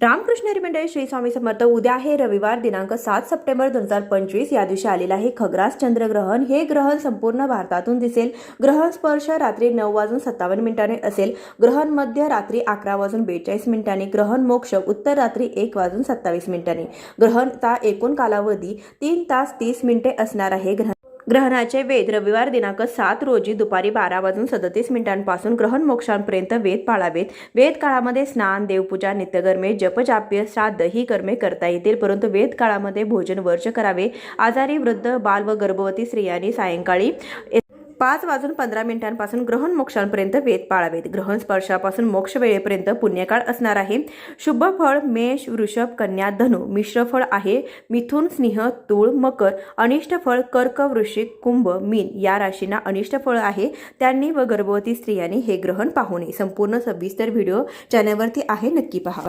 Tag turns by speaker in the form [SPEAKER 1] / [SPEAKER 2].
[SPEAKER 1] रामकृष्ण हरी श्री स्वामी समर्थ. उद्या आहे रविवार दिनांक सात सप्टेंबर दोन हजार पंचवीस. या दिवशी आलेलं आहे खग्रास चंद्रग्रहण हे ग्रहण संपूर्ण भारतातून दिसेल. ग्रहण स्पर्श रात्री नऊ वाजून सत्तावन्न मिनिटांनी असेल. ग्रहण मध्य रात्री अकरा वाजून बेचाळीस मिनिटांनी. ग्रहण मोक्ष उत्तर रात्री एक वाजून सत्तावीस मिनिटांनी. ग्रहणचा एकूण कालावधी तीन तास तीस मिनिटे असणार आहे. ग्रहण ग्रहणाचे वेद रविवार दिनांक सात रोजी दुपारी बारा वाजून सदतीस मिनिटांपासून ग्रहण मोक्षांपर्यंत वेद पाळावेत. वेद काळामध्ये स्नान देवपूजा नित्यकर्मे जपजाप्य श्राद्ध ही कर्मे करता येतील परंतु वेद काळामध्ये भोजन वर्ज करावे. आजारी वृद्ध बाल व गर्भवती स्त्रियांनी सायंकाळी पाच वाजून पंधरा मिनिटांपासून ग्रहण मोक्षांपर्यंत वेद पाळावेत. ग्रहण स्पर्शापासून मोक्ष वेळेपर्यंत पुण्यकाळ असणार आहे. शुभ फळ मेष वृषभ कन्या धनु मिश्र फळ आहे. मिथुन स्नेह तूळ मकर अनिष्ट फळ कर्क वृश्चिक कुंभ मीन या राशींना अनिष्ट फळ आहे. त्यांनी व गर्भवती स्त्रियांनी हे ग्रहण पाहू नये. संपूर्ण सविस्तर व्हिडिओ चॅनलवरती आहे. नक्की पहा.